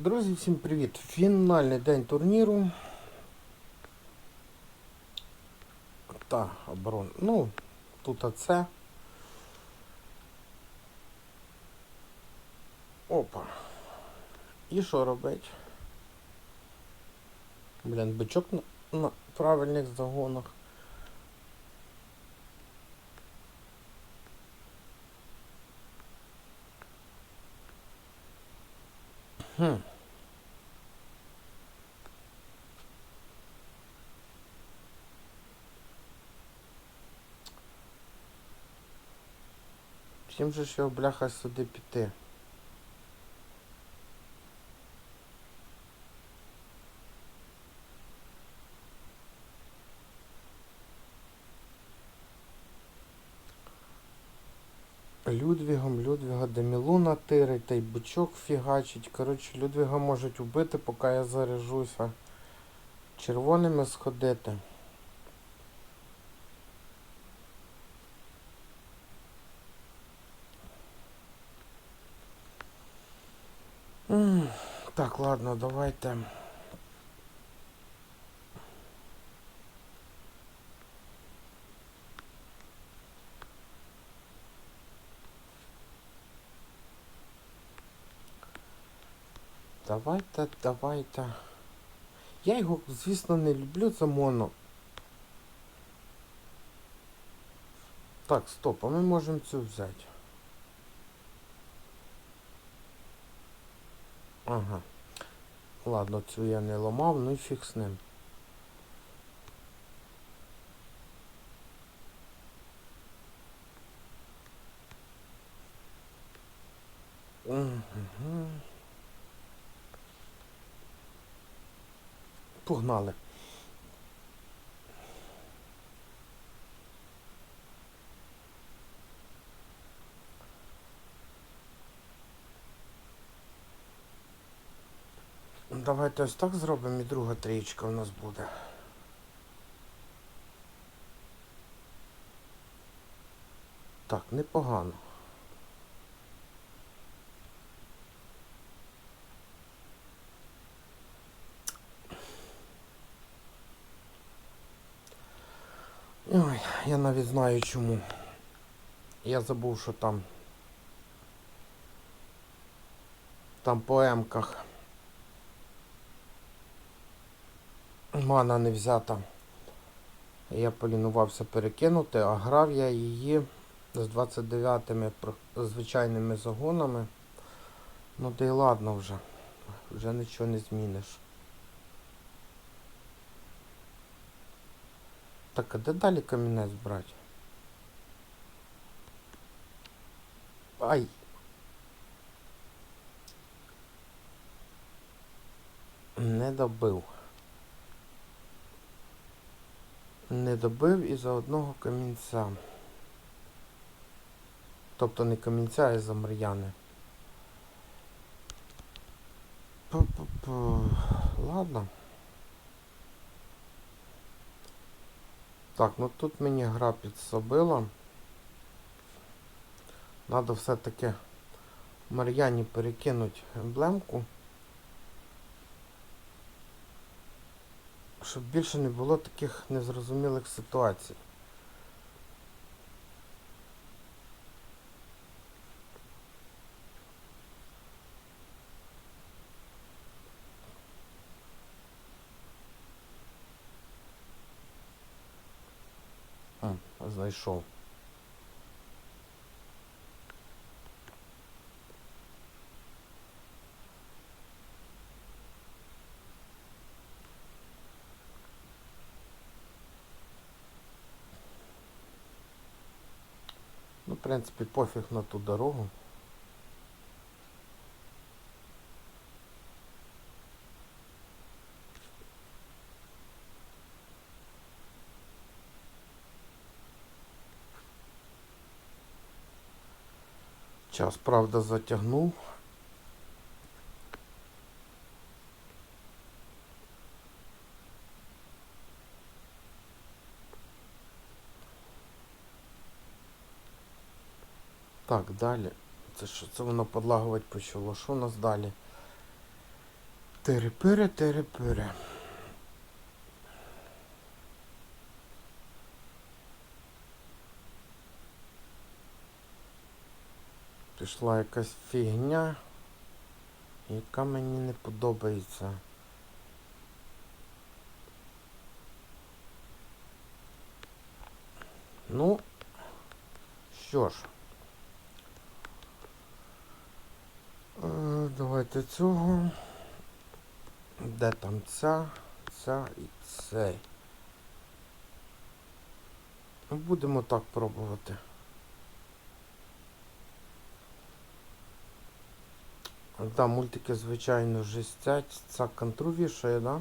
Друзі, всім привіт! Фінальний день турніру. Та, оборон. Ну, тут оце. Опа. І що робить? Блін, бичок на, на правильних загонах. Хм. Чим же його бляха сюди піти? Людвігом, Людвіга Демілуна тирить, та й бичок фігачить. Коротше, Людвіга можуть вбити, поки я заряжуся. Червоними сходити. М, Так, ладно, давайте. Давайте, давайте. Я його, звісно, не люблю за моно. Так, стоп, а ми можемо цю взяти. Ага. Ладно, цю я не ламав, ну і фіг з ним. Погнали. Давайте ось так зробимо і друга трієчка у нас буде. Так, непогано. Ой, я навіть знаю чому. Я забув, що там. Там по емках. Мана не взята. Я полінувався перекинути, а грав я її з 29-ми звичайними загонами. Ну да й ладно вже. Вже нічого не зміниш. Так, а де далі камінець брати? Ай! Не добив. Не добив із-за одного камінця. Тобто не камінця, а із-за Мар'яни. Ладно. Так, ну тут мені гра підсобила. Надо все-таки Мар'яні перекинути емблемку. Щоб більше не було таких незрозумілих ситуацій. Знайшов. Принципі, пофіг на ту дорогу. Час, правда, затягнув. Так, далі. Це що? Це воно подлагувати почало. Що у нас далі? Терепире, терепире. Пішла якась фігня, яка мені не подобається. Ну, що ж. Е, Давайте цього. Де там ця, ця і цей. Ну, Будемо так пробувати. Да, мультики, звичайно, жестять. Ця контру вішає, да?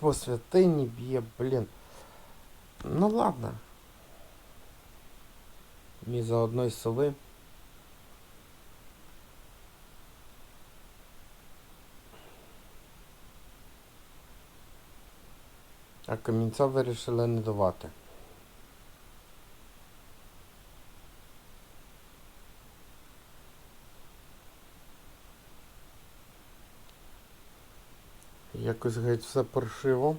По святині б'є, блін. Ну ладно. Мій за одної сови. А камінця вирішили не давати. Якось геть все паршиво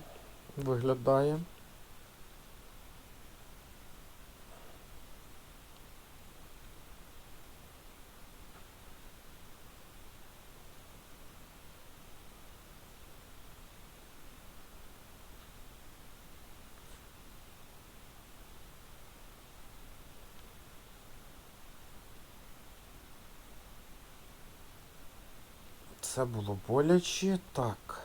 виглядає. Це було боляче. Так.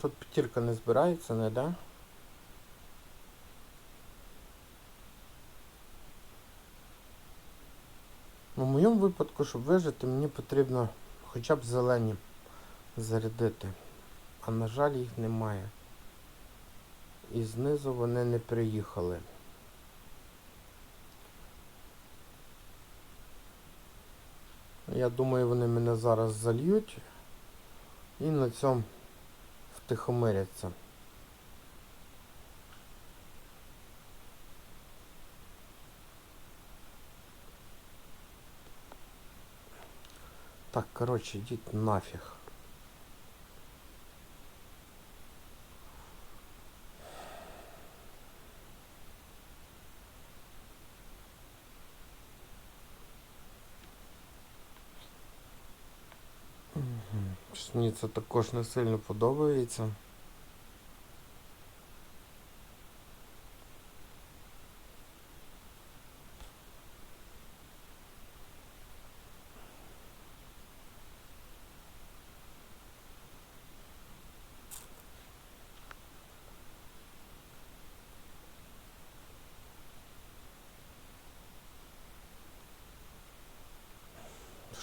Тут п'ятірка не збирається, не да? Ну, в моєму випадку, щоб вижити, мені потрібно хоча б зелені зарядити. А на жаль, їх немає. І знизу вони не приїхали. Я думаю, вони мене зараз зальють і на цьому втихомиряться. Так, коротше, йдіть нафіг. Це також не сильно подобається.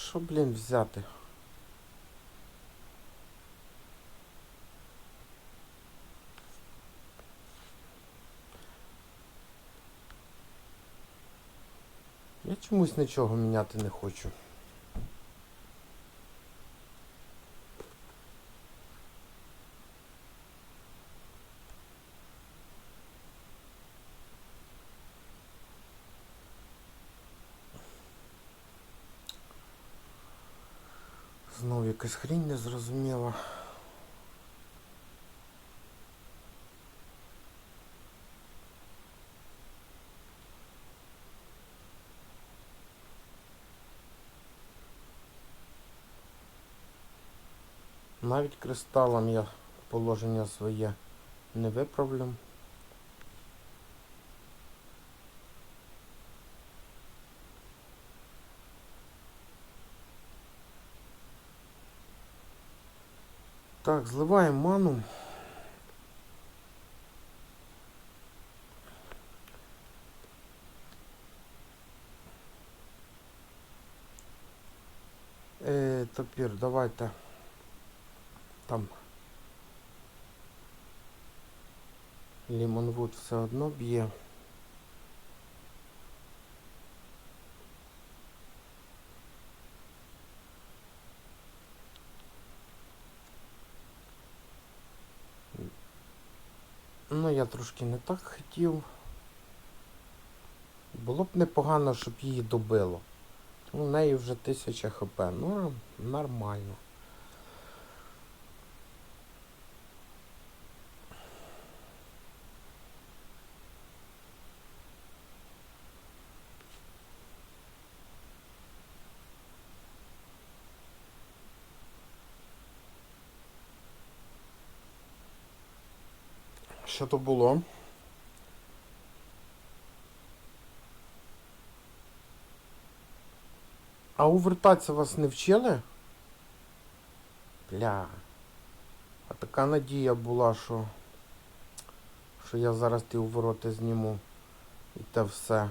Що, блін, взяти? Я чомусь нічого міняти не хочу. Знову якась хрінь незрозуміла. Навіть кристалом я положення своє не виправлю. Так, зливаємо ману. Е, топір, давайте там Лімонвуд все одно б'є. Ну, я трошки не так хотів. Було б непогано, щоб її добило. У неї вже 1000 хп. Ну, нормально. Що то було? А увертатися вас не вчили? Бля. А така надія була, що, що я зараз ті увороти зніму. І те все.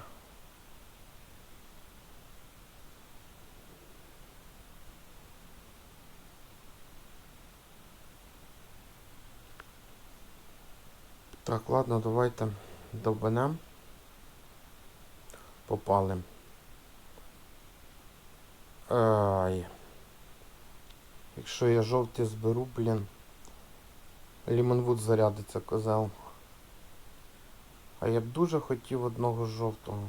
Так, ладно, давайте довбанем. Попали. Ай. Якщо я жовті зберу, блін. Лімонвуд зарядиться козел. А я б дуже хотів одного жовтого.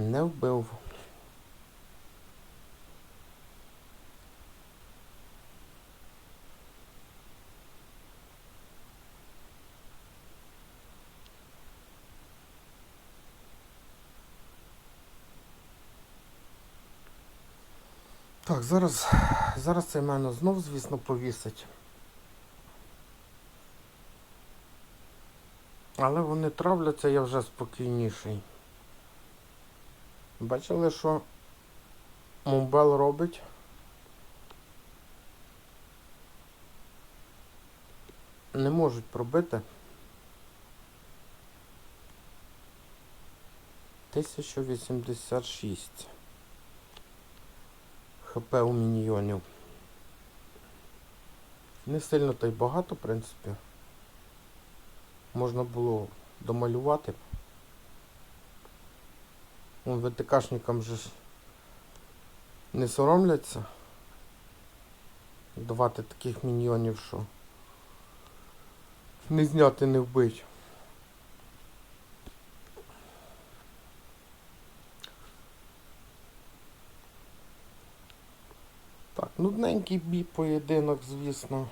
Не вбив. Так, зараз, зараз цей мене знов, звісно, повісить. Але вони травляться, я вже спокійніший. Бачили, що Мумбел робить? Не можуть пробити. 1086 ХП у міньйонів. Не сильно та й багато, в принципі. Можна було домалювати. Вон ВТКшникам же ж не соромляться давати таких міньйонів, що не зняти, не вбить. Так, нудненький бій поєдинок, звісно.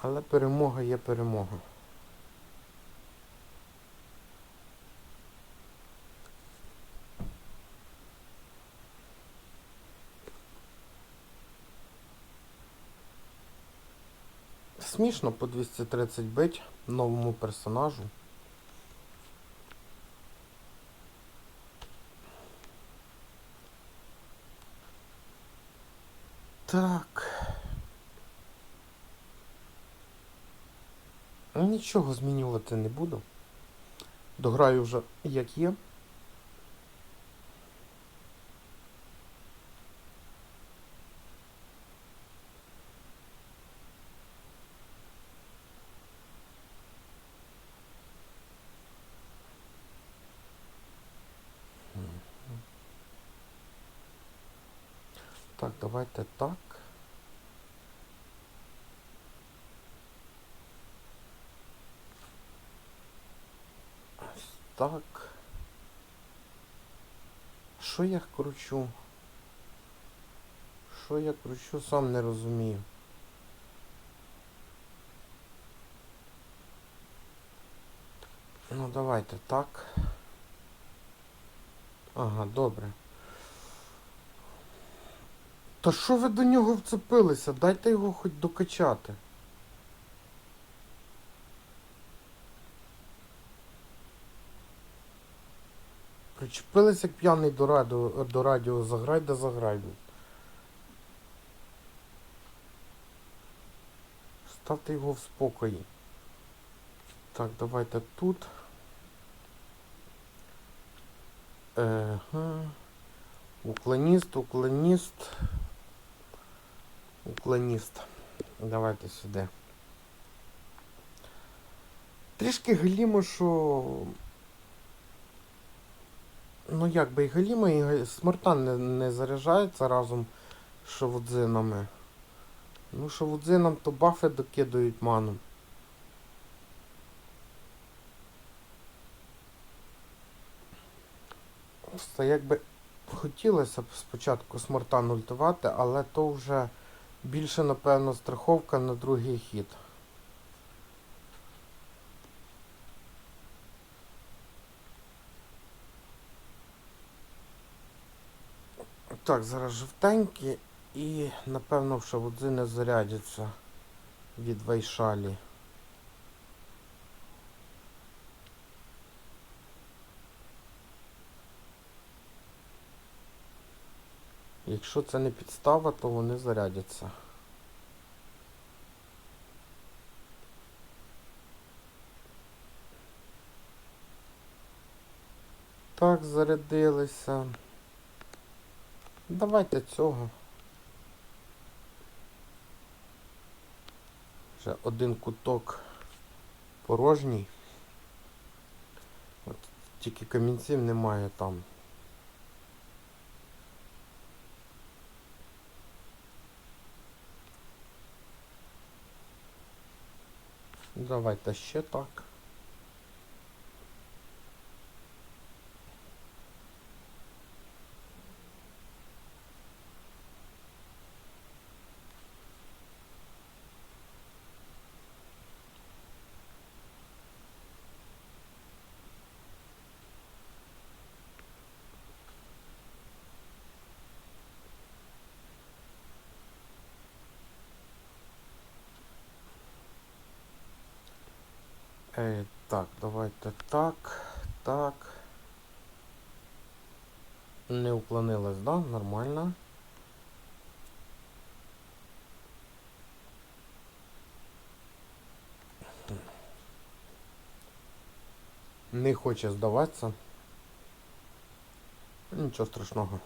Але перемога є перемога. Смішно по 230 бить новому персонажу. Так. Нічого змінювати не буду. Дограю вже як є. Так, давайте так. Ось так. Що я кручу? Що я кручу, сам не розумію. Ну давайте так. Ага, добре. Та що ви до нього вцепилися? Дайте його хоч докачати. Причепилися як п'яний до радіо, до радіо заграй да заграй. Ставте його в спокої. Так, давайте тут. Ага. Уклоніст, уклоніст. Уклоніст. Давайте сюди. Трішки галімо, що. Ну як би і галімо, і смартан не, не заряджається разом з шавудзинами. Ну, шавудзинам то бафи докидують ману. Просто якби хотілося б спочатку смартан ультувати, але то вже більше, напевно, страховка на другий хід. Так, зараз жовтенькі і, напевно, в шавудзини зарядяться від Вайшалі. Якщо це не підстава, то вони зарядяться. Так, зарядилися. Давайте цього. Вже один куток порожній. От тільки камінців немає там. Давайте ще так. Е, так, давайте так, так. Не уклонилась, да? Нормально. Не хоче здаватися. Нічого страшного.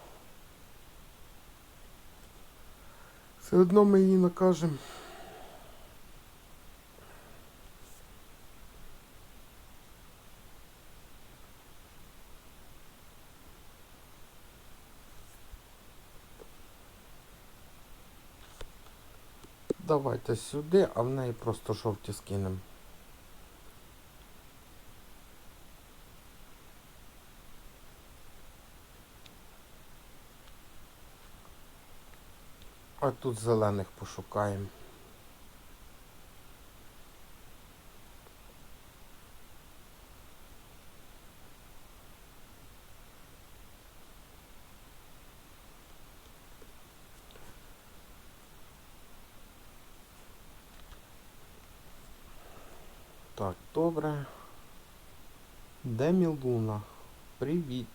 Все одно ми її накажемо. Давайте сюди, а в неї просто жовті скинемо. А тут зелених пошукаємо. Так, добре. Мілуна? Привіт.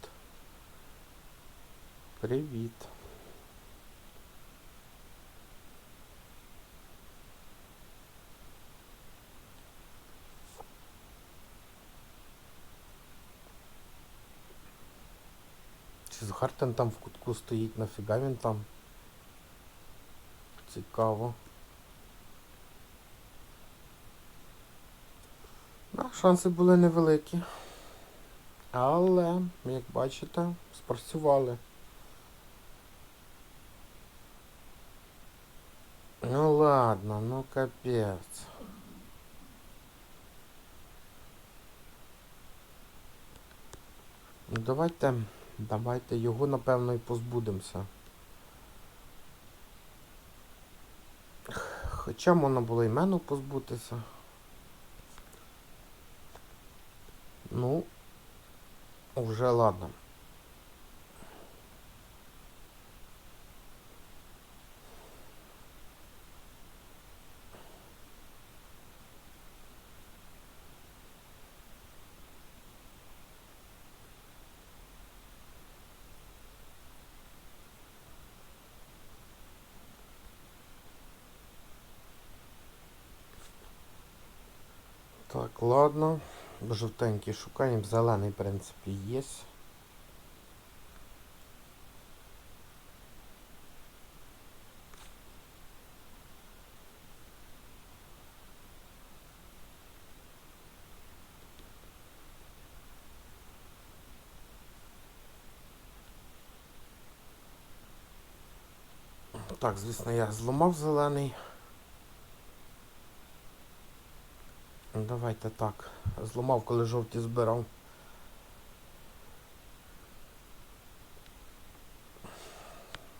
Привіт. Чи Згартен там в кутку стоїть, нафіга він там? Цікаво. Да, шанси були невеликі. Але, як бачите, спрацювали. Ну ладно, ну капець. Ну давайте, давайте його напевно і позбудемося. Хоча можна було і мене позбутися. Ну, вже ладно. Так, ладно. Жовтенький шукання зелений, в принципі, є. Так, звісно, я зламав зелений. Давайте так. Зламав, коли жовті збирав.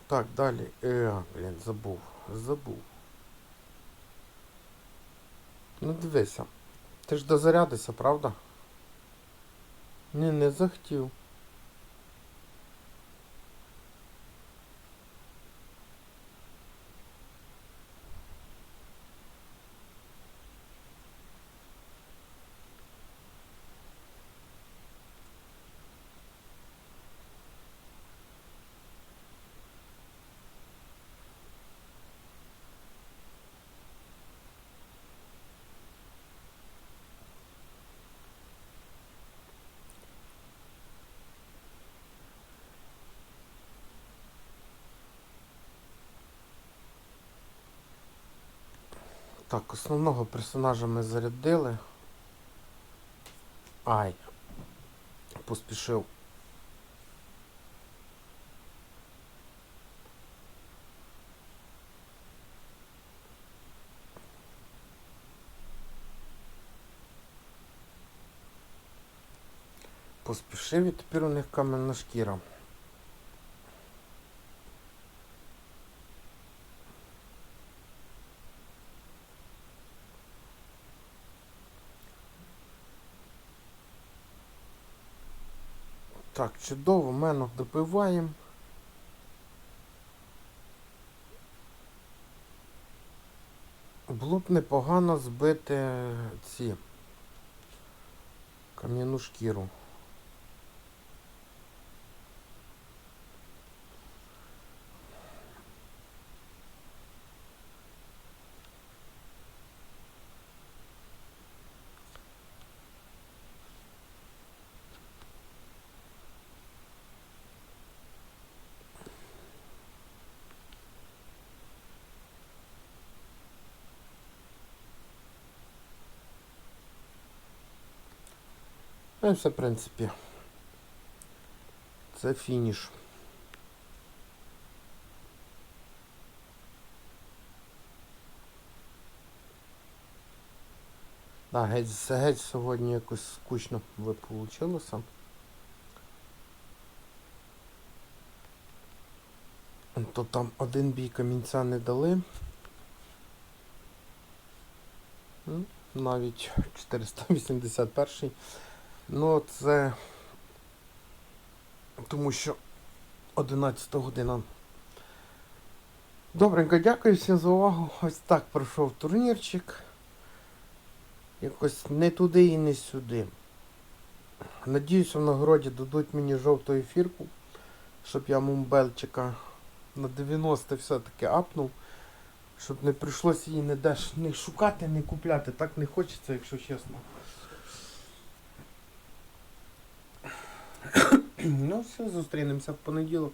Так, далі. Е, блін, забув. Забув. Ну дивися. Ти ж дозарядися, правда? Ні, не захотів. Так, основного персонажа ми зарядили. Ай. Поспішив. Поспішив і тепер у них каменна шкіра. Так, чудово, мене допиваємо. Було б непогано збити ці кам'яну шкіру. Ну і все, в принципі. Це фініш. Да, геть, геть сьогодні якось скучно ви получилося. То там один бій камінця не дали. Навіть 481. Ну, це тому що 11 година. Добренько, дякую всім за увагу. Ось так пройшов турнірчик. Якось не туди і не сюди. Надіюсь, в нагороді дадуть мені жовту ефірку, щоб я мумбельчика на 90 все-таки апнув. Щоб не прийшлося її не деш не шукати, не купляти. Так не хочеться, якщо чесно. Ну все, зустрінемося в понеділок.